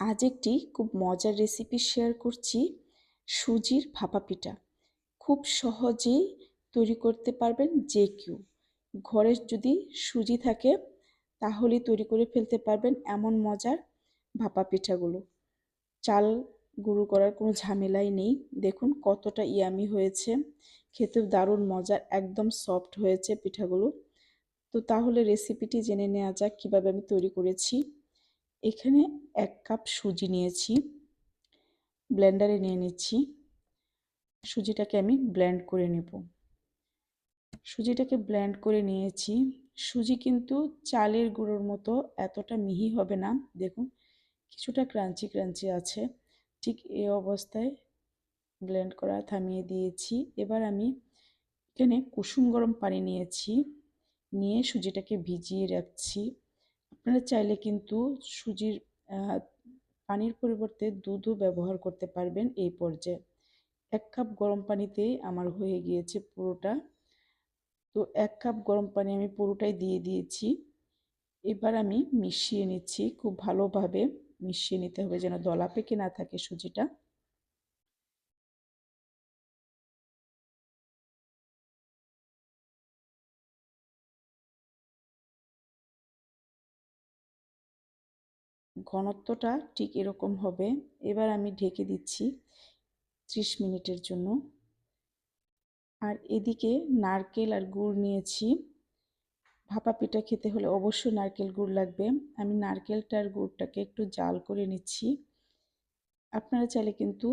আজ একটি খুব মজার রেসিপি শেয়ার করছি, সুজির ভাপা পিঠা। খুব সহজেই তৈরি করতে পারবেন যে কেউ ঘরে যদি সুজি থাকে তাহলে তৈরি করে ফেলতে পারবেন এমন মজার ভাপা পিঠাগুলো। চাল গুঁড়ো করার কোনো ঝামেলাই নেই। দেখুন কতটা ইয়ামি হয়েছে। খেতেও দারুণ মজার একদম সফট হয়েছে পিঠাগুলো। তো তাহলে রেসিপিটি জেনে নেওয়া যাক, কীভাবে আমি তৈরি করেছি। এখানে এক কাপ সুজি নিয়েছি, ব্লেন্ডারে নিয়ে নিচ্ছি। সুজিটাকে আমি ব্লেন্ড করে নেব। সুজিটাকে ব্লেন্ড করে নিয়েছি। সুজি কিন্তু চালের গুঁড়োর মতো এতটা মিহি হবে না। দেখুন, কিছুটা ক্রাঞ্চি ক্রাঞ্চি আছে। ঠিক এই অবস্থায় ব্লেন্ড করা থামিয়ে দিয়েছি। এবার আমি এখানে কুসুম গরম পানি নিয়েছি। নিয়ে সুজিটাকে ভিজিয়ে রাখছি। আপনারা চাইলে কিন্তু সুজির পানির পরিবর্তে দুধও ব্যবহার করতে পারবেন এই পর্যায়ে। এক কাপ গরম পানিতেই আমার হয়ে গিয়েছে পুরোটা। তো এক কাপ গরম পানি আমি পুরোটাই দিয়ে দিয়েছি। এবার আমি মিশিয়ে নিচ্ছি। খুব ভালোভাবে মিশিয়ে নিতে হবে যেন দলা পেকে না থাকে সুজিটা। ঘনত্বটা ঠিক এরকম হবে। এবার আমি ঢেকে দিচ্ছি ত্রিশ মিনিটের জন্য। আর এদিকে নারকেল আর গুড় নিয়েছি। ভাপা পিঠা খেতে হলে অবশ্যই নারকেল গুড় লাগবে। আমি নারকেলটার গুড়টাকে একটু জাল করে নিচ্ছি। আপনারা চাইলে কিন্তু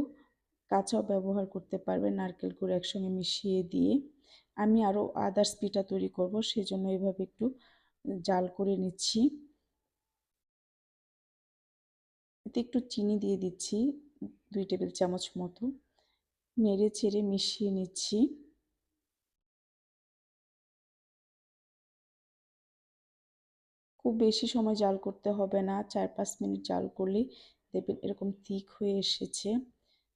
কাঁচাও ব্যবহার করতে পারবেন নারকেল গুড় একসঙ্গে মিশিয়ে দিয়ে। আমি আরও আদার্স পিঠা তৈরি করব, সেজন্য এভাবে একটু জাল করে নিচ্ছি। এতে একটু চিনি দিয়ে দিচ্ছি, দুই টেবিল চামচ মতো। নেড়ে চেড়ে মিশিয়ে নিচ্ছি। খুব বেশি সময় জাল করতে হবে না, চার পাঁচ মিনিট জাল করলেই দেখবেন এরকম থিক হয়ে এসেছে।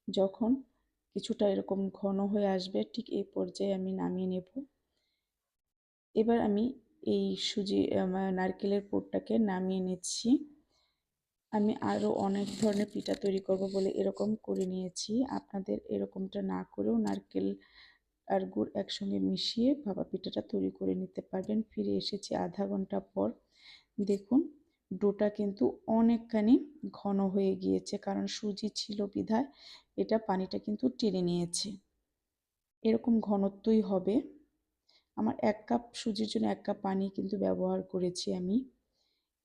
যখন কিছুটা এরকম ঘন হয়ে আসবে, ঠিক এই পর্যায়ে আমি নামিয়ে নেব। এবার আমি এই সুজি নারকেলের পোরটাকে নামিয়ে নিচ্ছি। আমি আরও অনেক ধরনের পিঠা তৈরি করব বলে এরকম করে নিয়েছি। আপনাদের এরকমটা না করেও নারকেল আর গুড় একসঙ্গে মিশিয়ে ভাপা পিঠাটা তৈরি করে নিতে পারবেন। ফিরে এসেছি আধা ঘণ্টা পর। দেখুন, ডোটা কিন্তু অনেকখানি ঘন হয়ে গিয়েছে, কারণ সুজি ছিল বিধায় এটা পানিটা কিন্তু টেনে নিয়েছে। এরকম ঘনত্বই হবে। আমার এক কাপ সুজির জন্য এক কাপ পানি কিন্তু ব্যবহার করেছি আমি।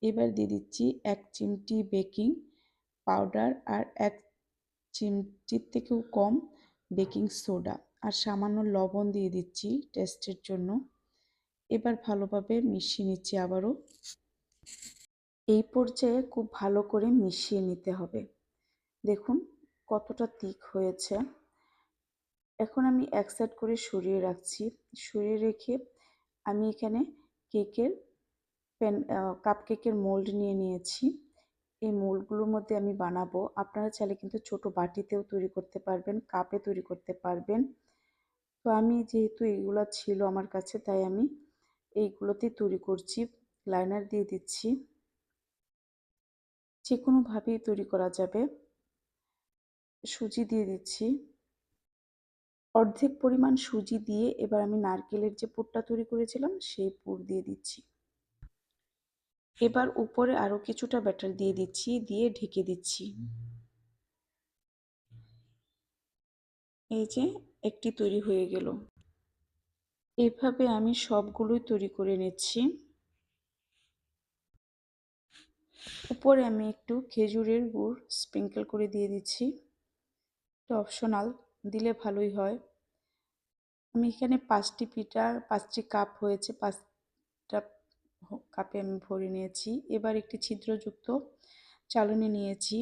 এবার দিয়ে দিচ্ছি এক চিমটি বেকিং পাউডার আর এক চিমটির থেকেও কম বেকিং সোডা। আর সামান্য লবণ দিয়ে দিচ্ছি টেস্টের জন্য। এবার ভালোভাবে মিশিয়ে নিচ্ছি আবারও। এই পর্যায়ে খুব ভালো করে মিশিয়ে নিতে হবে। দেখুন কতটা তিক হয়েছে। এখন আমি এক সাইড করে সরিয়ে রাখছি। সরিয়ে রেখে আমি এখানে কেকের প্যান কাপ কেকের মোল্ড নিয়ে নিয়েছি। এই মোল্ডগুলোর মধ্যে আমি বানাবো। আপনারা চাইলে কিন্তু ছোট বাটিতেও তৈরি করতে পারবেন কাপে তৈরি করতে পারবেন। তো আমি যেহেতু এইগুলো ছিল আমার কাছে, তাই আমি এইগুলোতেই তৈরি করছি লাইনার দিয়ে দিচ্ছি। যে কোনোভাবেই তৈরি করা যাবে। সুজি দিয়ে দিচ্ছি। অর্ধেক পরিমাণ সুজি দিয়ে এবার আমি নারকেলের যে পুরটা তৈরি করেছিলাম, সেই পুর দিয়ে দিচ্ছি। এবার উপরে আরও কিছুটা ব্যাটার দিয়ে দিচ্ছি, দিয়ে ঢেকে দিচ্ছি। এই যে একটি তৈরি হয়ে গেল। এভাবে আমি সবগুলোই তৈরি করে নিচ্ছি। উপরে আমি একটু খেজুরের গুড় স্প্রিঙ্কেল করে দিয়ে দিচ্ছি। এটা অপশনাল, দিলে ভালোই হয়। আমি এখানে পাঁচটি পিঠা, পাঁচটি কাপ হয়েছে, পাঁচটা কাপে আমি ভরে নিয়েছি। এবার একটি ছিদ্রযুক্ত চালনি নিয়েছি।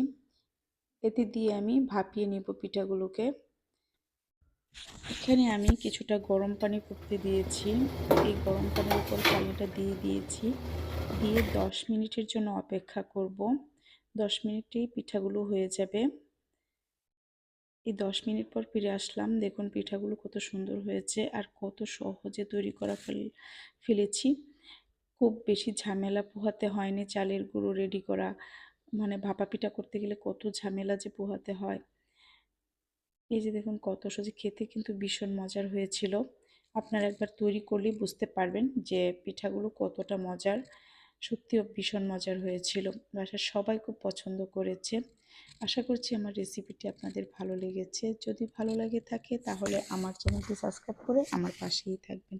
এতে দিয়ে আমি ভাপিয়ে নেব পিঠাগুলোকে। এখানে আমি কিছুটা গরম পানি করতে দিয়েছি। এই গরম পানির উপর পানিটা দিয়ে দিয়েছি। দিয়ে দশ মিনিটের জন্য অপেক্ষা করব। দশ মিনিটেই পিঠাগুলো হয়ে যাবে। এই দশ মিনিট পর ফিরে আসলাম। দেখুন, পিঠাগুলো কত সুন্দর হয়েছে আর কত সহজে তৈরি করা ফেল, ফেলেছি। খুব বেশি ঝামেলা পোহাতে হয়নি চালের গুঁড়ো রেডি করা। মানে ভাপা পিঠা করতে গেলে কত ঝামেলা যে পোহাতে হয়। এই যে দেখুন কত সোজা খেতে কিন্তু ভীষণ মজার হয়েছিল। আপনারা একবার তৈরি করলেই বুঝতে পারবেন যে পিঠাগুলো কতটা মজার। সত্যিও ভীষণ মজার হয়েছিল। বাসার সবাই খুব পছন্দ করেছে। আশা করছি আমার রেসিপিটি আপনাদের ভালো লেগেছে। যদি ভালো লাগে থাকে তাহলে আমার চ্যানেলটি সাবস্ক্রাইব করে আমার পাশেই থাকবেন।